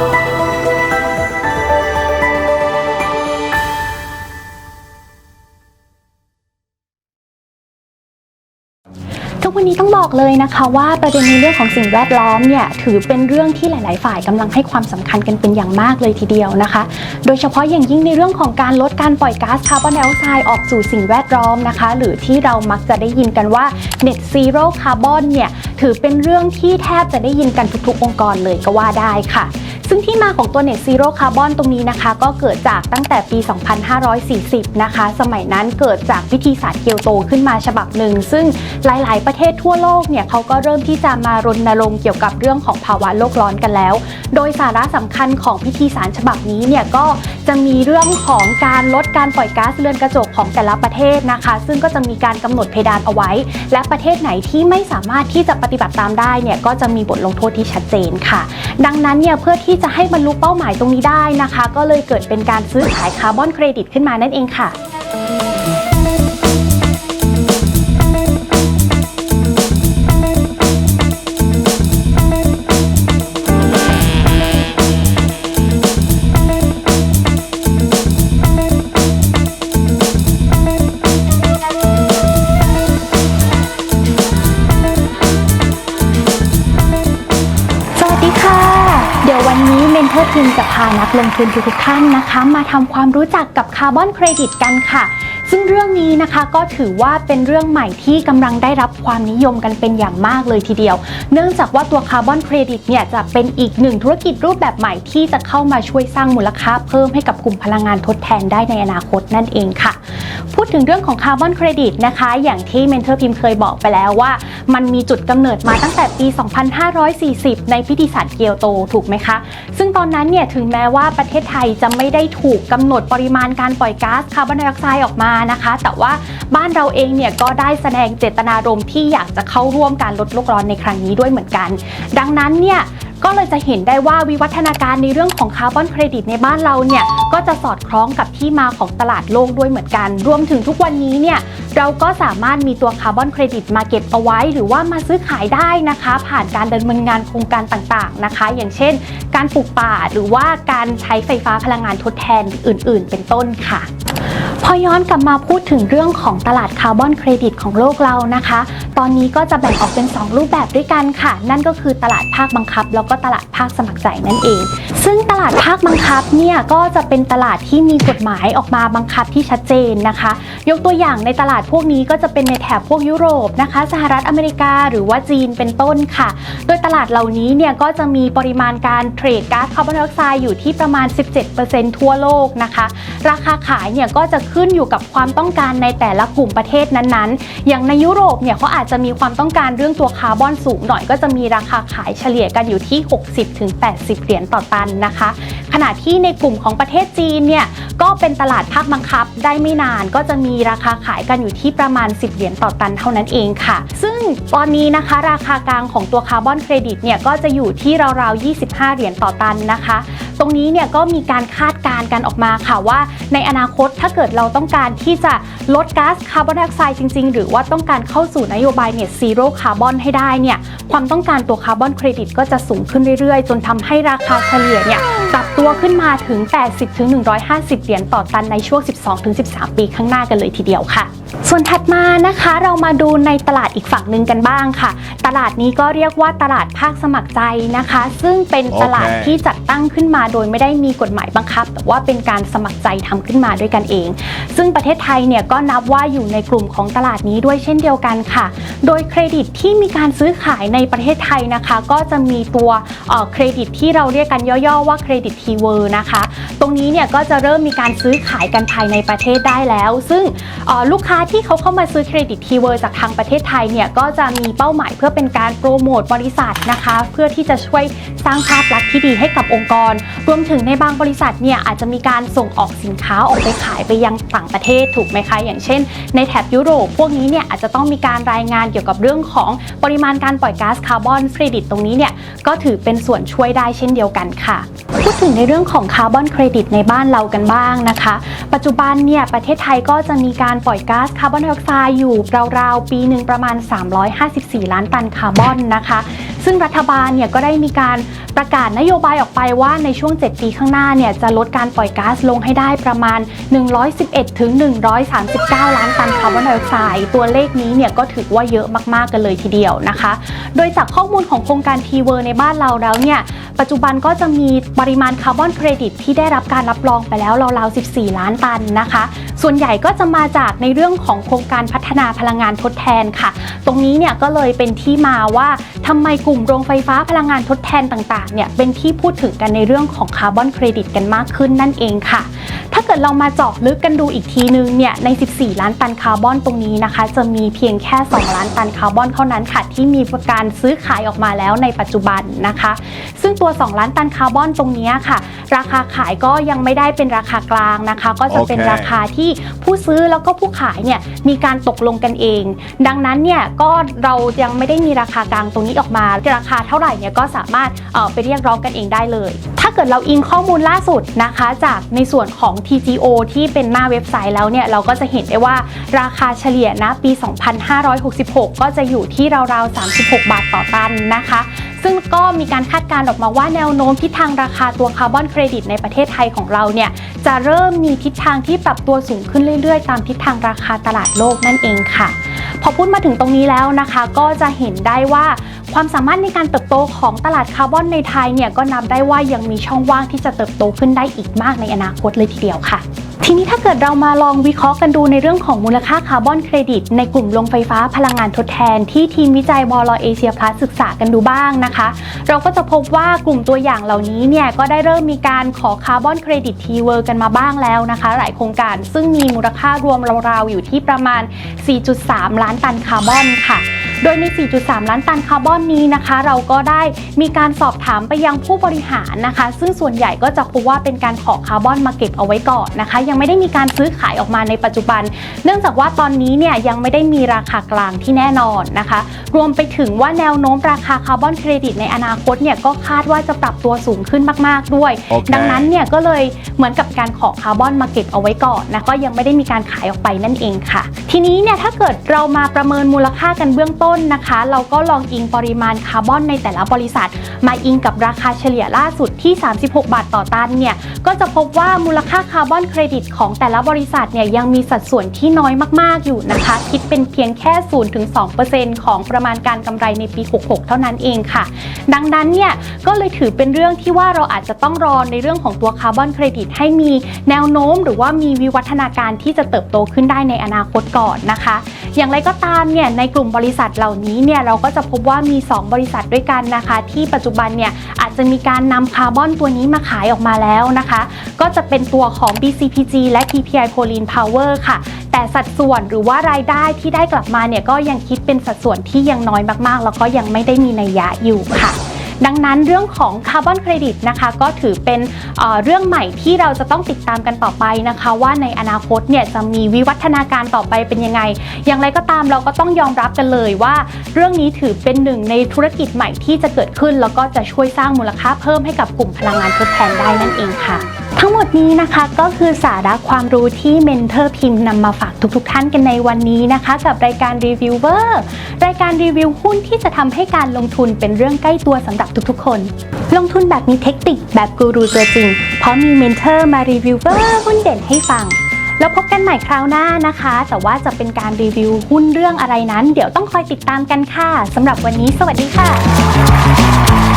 ทุกวันนี้ต้องบอกเลยนะคะว่าประเด็นในเรื่องของสิ่งแวดล้อมเนี่ยถือเป็นเรื่องที่หลาย ๆ ฝ่ายกำลังให้ความสำคัญกันเป็นอย่างมากเลยทีเดียวนะคะ โดยเฉพาะอย่างยิ่งในเรื่องของการลดการปล่อยก๊าซคาร์บอนไดออกไซด์ออกสู่สิ่งแวดล้อมนะคะ หรือที่เรามักจะได้ยินกันว่า Net Zero Carbon เนี่ยถือเป็นเรื่องที่แทบจะได้ยินกันทุก ๆ องค์กรเลยก็ว่าได้ค่ะ ซึ่งที่มาของตัว Net Zero Carbon ตรงนี้นะคะ ก็เกิดจากตั้งแต่ปี 2540 นะคะ สมัยนั้นเกิดจากพิธีศาสตร์เกียวโตขึ้นมาฉบับหนึ่ง ซึ่งหลายๆ ประเทศทั่วโลกเนี่ยเขาก็เริ่มที่จะมารณรงค์เกี่ยวกับเรื่องของภาวะโลกร้อนกันแล้ว โดยสาระสำคัญของพิธีสารฉบับนี้เนี่ยก็จะมีเรื่องของการลดการปล่อยก๊าซเรือนกระจกของแต่ละประเทศนะคะ ซึ่งก็จะมีการกำหนดเพดานเอาไว้ และประเทศไหนที่ไม่สามารถที่จะปฏิบัติตามได้เนี่ยก็จะมีบทลงโทษที่ชัดเจนค่ะ ดังนั้นเนี่ยเพื่อที่จะให้บรรลุเป้าหมายตรงนี้ได้นะคะ ก็เลยเกิดเป็นการซื้อขายคาร์บอนเครดิตขึ้นมานั่นเองค่ะ มนเทอร์ทีมจะพานักลงทุนทุกท่านนะคะ มาทำความรู้จักกับคาร์บอนเครดิตกันค่ะ ซึ่งเรื่องนี้นะคะก็ถือว่าเป็นเรื่องใหม่ที่กำลังได้รับความนิยมกันเป็นอย่างมากเลยทีเดียว เนื่องจากว่าตัวคาร์บอนเครดิตเนี่ยจะเป็นอีกหนึ่งธุรกิจรูปแบบใหม่ที่จะเข้ามาช่วยสร้างมูลค่าเพิ่มให้กับกลุ่มพลังงานทดแทนได้ในอนาคตนั่นเองค่ะ พูดถึงเรื่องของคาร์บอนเครดิตนะคะ อย่างที่เมนเทอร์พิมเคยบอกไปแล้วว่า มันมีจุดกำเนิดมาตั้งแต่ปี 2540 ในพิธีศาสตร์เกียวโตถูกไหมคะ ซึ่งตอนนั้นเนี่ยถึงแม้ว่าประเทศไทยจะไม่ได้ถูกกำหนดปริมาณการปล่อยก๊าซคาร์บอนไดออกไซด์ออกมานะคะ แต่ว่าบ้านเราเองเนี่ยก็ได้แสดงเจตนารมณ์ที่อยากจะเข้าร่วมการลดโลกร้อนในครั้งนี้ด้วยเหมือนกัน ดังนั้นเนี่ย ก็เลยจะเห็นได้ว่าวิวัฒนาการในเรื่องของคาร์บอนเครดิตในบ้านเราเนี่ยก็จะสอดคล้องกับที่มาของตลาดโลกด้วยเหมือนกัน รวมถึงทุกวันนี้เนี่ยเราก็สามารถมีตัวคาร์บอนเครดิตมาเก็บเอาไว้ หรือว่ามาซื้อขายได้นะคะ ผ่านการดำเนินงานโครงการต่างๆนะคะ อย่างเช่น การปลูกป่าหรือว่าการใช้ไฟฟ้าพลังงานทดแทนอื่น ๆ เป็นต้นค่ะ พอย้อนกลับมาพูดถึงเรื่องของตลาดคาร์บอนเครดิตของโลกเรานะคะ ตอนนี้ก็จะแบ่งออกเป็น 2 รูปแบบด้วยกันค่ะ นั่นก็คือตลาดภาคบังคับ แล้วก็ตลาดภาคสมัครใจนั่นเอง ซึ่งตลาดภาคบังคับเนี่ยก็จะเป็นตลาดที่มีกฎหมายออกมาบังคับที่ชัดเจนนะคะ ยกตัวอย่างในตลาดพวกนี้ก็จะเป็นในแถบพวกยุโรปนะคะ สหรัฐอเมริกาหรือว่าจีนเป็นต้นค่ะ โดยตลาดเหล่านี้เนี่ยก็จะมีปริมาณการเทรดก๊าซคาร์บอนไดออกไซด์อยู่ที่ประมาณ 17%ทั่วโลกนะคะ ราคาขายเนี่ยก็จะขึ้นขึ้นอยู่กับความต้องการในแต่ละกลุ่มประเทศนั้นๆ อย่างในยุโรปเนี่ยเขาอาจจะมีความต้องการเรื่องตัวคาร์บอนสูงหน่อยก็จะมีราคาขายเฉลี่ยกันอยู่ที่ 60-80 เหรียญต่อตันนะคะ ขณะที่ในกลุ่มของประเทศจีนเนี่ยก็เป็นตลาดภาคบังคับได้ไม่นานก็จะมีราคาขายกันอยู่ที่ประมาณ 10 เหรียญต่อตันเท่านั้นเองค่ะ ซึ่งตอนนี้นะคะราคากลางของตัวคาร์บอนเครดิตเนี่ยก็จะอยู่ที่ราวๆ 25 เหรียญต่อตันนะคะ ตรงนี้เนี่ยก็มีการคาดการณ์กันออกมาค่ะว่า ในอนาคตถ้าเกิดเราต้องการที่จะลดก๊าซคาร์บอนไดออกไซด์จริง ๆ หรือว่าต้องการเข้าสู่นโยบายเน็ตซีโร่คาร์บอนให้ได้เนี่ยความต้องการตัวคาร์บอนเครดิตก็จะสูงขึ้นเรื่อยๆ จนทำให้ราคาเฉลี่ยเนี่ยปรับตัวขึ้นมาถึง 80-150 เหรียญต่อตันในช่วง 12-13 ปีข้างหน้ากันเลยทีเดียวค่ะ ส่วนถัดมานะคะเรามาดูในตลาดอีกฝั่งหนึ่งกันบ้างค่ะ ตลาดนี้ก็เรียกว่าตลาดภาคสมัครใจนะคะ ซึ่งเป็นตลาดที่จัดตั้งขึ้นมาโดยไม่ได้มีกฎหมายบังคับ แต่ว่าเป็นการสมัครใจทำขึ้นมาด้วยกันเอง ซึ่งประเทศไทยเนี่ยก็นับว่าอยู่ในกลุ่มของตลาดนี้ด้วยเช่นเดียวกันค่ะ โดยเครดิตที่มีการซื้อขายในประเทศไทยนะคะ ก็จะมีตัวเครดิตที่เราเรียกกันย่อๆว่าเครดิตทีเวอร์นะคะ ตรงนี้เนี่ยก็จะเริ่มมีการซื้อขายกันภายในประเทศได้แล้ว ซึ่งลูกค้าที่เขาเข้ามาซื้อเครดิตทีเวอร์จากทางประเทศไทยเนี่ยก็จะมีเป้าหมายเพื่อเป็นการโปรโมทบริษัทนะคะ เพื่อที่จะช่วยสร้างภาพลักษณ์ที่ดีให้กับองค์กร รวมถึงในบางบริษัทเนี่ยอาจจะมีการส่งออกสินค้าออกไปขายไปยังต่างประเทศถูกไหมคะ อย่างเช่น ในแถบยุโรปพวกนี้เนี่ยอาจจะต้องมีการรายงานเกี่ยวกับเรื่องของปริมาณการปล่อยก๊าซคาร์บอนเครดิตตรงนี้เนี่ยก็ถือเป็นส่วนช่วยได้เช่นเดียวกันค่ะพูดถึงในเรื่องของคาร์บอนเครดิตในบ้านเรากันบ้างนะคะ ปัจจุบันเนี่ยประเทศไทยก็จะมีการปล่อยก๊าซคาร์ร์บอนไดออกไซด์อยู่ราวๆ ปีหนึ่งประมาณ 354 ล้านตันคาร์บอนนะคะ ซึ่งรัฐบาลเนี่ยก็ได้มีการประกาศนโยบายออกไปว่าในช่วง 7 ปีข้างหน้าเนี่ยจะลดการปล่อยก๊าซลงให้ได้ประมาณ 111 ถึง 139 ล้านตันคาร์บอนไดออกไซด์ตัวเลขนี้เนี่ยก็ถือว่าเยอะมากๆกันเลยทีเดียวนะคะ โดยจากข้อมูลของโครงการทีเวอร์ในบ้านเราแล้วเนี่ย ปัจจุบันก็จะมีปริมาณคาร์บอนเครดิตที่ได้รับการรับรองไปแล้วราวๆ 14 ล้านตันนะคะ ส่วนใหญ่ก็จะมาจากในเรื่องของโครงการพัฒนาพลังงานทดแทนค่ะ ตรงนี้เนี่ยก็เลยเป็นที่มาว่าทำไมกลุ่มโรงไฟฟ้าพลังงานทดแทนต่างๆเนี่ยเป็นที่พูดถึงกันในเรื่องของคาร์บอนเครดิตกันมากขึ้นนั่นเองค่ะ ถ้าเกิดเรามาเจาะลึกกันดูอีกทีนึงเนี่ยใน 14 ล้านตันคาร์บอนตรงนี้นะคะ จะมีเพียงแค่ 2 ล้านตันคาร์บอนเท่านั้นค่ะที่มีการซื้อขายออกมาแล้วในปัจจุบันนะคะซึ่งตัว 2 ล้านตันคาร์บอนตรงนี้ค่ะ ราคาขายก็ยังไม่ได้เป็นราคากลางนะคะ ก็จะเป็นโอเคราคาที่ผู้ซื้อแล้วก็ผู้ขายเนี่ยมีการตกลงกันเอง ดังนั้นเนี่ยก็เรายังไม่ได้มีราคากลางตรงนี้ออกมา ราคาเท่าไหร่เนี่ยก็สามารถเอ่อไปเรียกร้องกันเองได้เลย ถ้าเกิดเราอิงข้อมูลล่าสุดนะคะ จากในส่วนของ TGO ที่เป็นหน้าเว็บไซต์แล้วเนี่ยเราก็จะเห็นได้ว่าราคาเฉลี่ยนะปี 2566 ก็จะอยู่ที่ราวๆ 36 บาทต่อตันนะคะ ซึ่งก็มีการคาดการณ์ออกมาว่าแนวโน้มทิศทางราคาตัวคาร์บอนเครดิตในประเทศไทยของเราเนี่ยจะเริ่มมีทิศทางที่ปรับตัวสูงขึ้นเรื่อยๆ ตามทิศทางราคาตลาดโลกนั่นเองค่ะ พอพูดมาถึงตรงนี้แล้วนะคะ ก็จะเห็นได้ว่าความสามารถในการเติบโตของตลาดคาร์บอนในไทยเนี่ยก็นับได้ว่ายังมีช่องว่างที่จะเติบโตขึ้นได้อีกมากในอนาคตเลยทีเดียวค่ะ ทีนี้ถ้าเกิดเรามาลองวิเคราะห์กันดูในเรื่องของมูลค่าคาร์บอนเครดิต ในกลุ่มโรงไฟฟ้าพลังงานทดแทน ที่ทีมวิจัยบลเอเชียพลัสศึกษากันดูบ้างนะคะ เราก็จะพบว่ากลุ่มตัวอย่างเหล่านี้เนี่ยก็ได้เริ่มมีการขอคาร์บอนเครดิตทีเวอร์กันมาบ้างแล้วนะคะ หลายโครงการซึ่งมีมูลค่ารวมราวๆอยู่ที่ประมาณ 4.3 ล้านตันคาร์บอนค่ะ โดยใน 4.3 ล้านตันคาร์บอนนี้นะคะ เราก็ได้มีการสอบถามไปยังผู้บริหารนะคะ ซึ่งส่วนใหญ่ก็จะพบว่าเป็นการขอคาร์บอนมาเก็บเอาไว้ก่อนนะคะ ยังไม่ได้มีการซื้อขายออกมาในปัจจุบัน เนื่องจากว่าตอนนี้เนี่ยยังไม่ได้มีราคากลางที่แน่นอนนะคะ รวมไปถึงว่าแนวโน้มราคาคาร์บอนเครดิตในอนาคตเนี่ยก็คาดว่าจะปรับตัวสูงขึ้นมากๆด้วยโอเคดังนั้นเนี่ยก็เลยเหมือนกับการขอคาร์บอนมาเก็บเอาไว้ก่อนนะก็ยังไม่ได้มีการขายออกไปนั่นเองค่ะ ทีนี้เนี่ยถ้าเกิดเรามาประเมินมูลค่ากันเบื้องต้นนะคะ เราก็ลองอิงปริมาณคาร์บอนในแต่ละบริษัท มาอิงกับราคาเฉลี่ยล่าสุดที่ 36 บาทต่อตันเนี่ยก็จะพบว่ามูลค่าคาร์บอนเครดิตของแต่ละบริษัทเนี่ยยังมีสัดส่วนที่น้อยมากๆอยู่นะคะ คิดเป็นเพียงแค่0-2%ของประมาณการกำไรในปี 66 เท่านั้นเองค่ะ ดังนั้นเนี่ยก็เลยถือเป็นเรื่องที่ว่าเราอาจจะต้องรอในเรื่องของตัวคาร์บอนเครดิตให้มีแนวโน้ม หรือว่ามีวิวัฒนาการที่จะเติบโตขึ้นได้ในอนาคตก่อนนะคะ อย่างไรก็ตามเนี่ยในกลุ่มบริษัทเหล่านี้เนี่ยเราก็จะพบว่ามี 2 บริษัทด้วยกันนะคะ ที่ปัจจุบันเนี่ยอาจจะมีการนำคาร์บอนตัวนี้มาขายออกมาแล้วนะคะ ก็จะเป็นตัวของ BCPG และ TPI Polin Power ค่ะ แต่สัดส่วนหรือว่ารายได้ที่ได้กลับมาเนี่ยก็ยังคิดเป็นสัดส่วนที่ยังน้อยมากๆ แล้วก็ยังไม่ได้มีนัยยะอยู่ค่ะ ดังนั้นเรื่องของคาร์บอนเครดิตนะคะก็ถือเป็นเเรื่องใหม่ที่เราจะต้องติดตามกันต่อไปนะคะ ว่าในอนาคตเนี่ยจะมีวิวัฒนาการต่อไปเป็นยังไง อย่างไรก็ตามเราก็ต้องยอมรับกันเลยว่า เรื่องนี้ถือเป็นหนึ่งในธุรกิจใหม่ที่จะเกิดขึ้น แล้วก็จะช่วยสร้างมูลค่าเพิ่มให้กับกลุ่มพลังงานทดแทนได้นั่นเองค่ะ ทั้งหมดนี้นะคะก็คือสาระความรู้ที่เมนเทอร์พิมพ์นำมาฝากทุกๆท่านกันในวันนี้นะคะ กับรายการรีวิวเวอร์รายการรีวิวหุ้นที่จะทำให้การลงทุนเป็นเรื่องใกล้ตัวสำหรับทุกๆ คน ลงทุนแบบมีเทคนิคแบบกูรูตัวจริง เพราะมีเมนเทอร์มารีวิวเวอร์หุ้นเด่นให้ฟังแล้วพบกันใหม่คราวหน้านะคะ แต่ว่าจะเป็นการรีวิวหุ้นเรื่องอะไรนั้น เดี๋ยวต้องคอยติดตามกันค่ะสำหรับวันนี้ สวัสดีค่ะ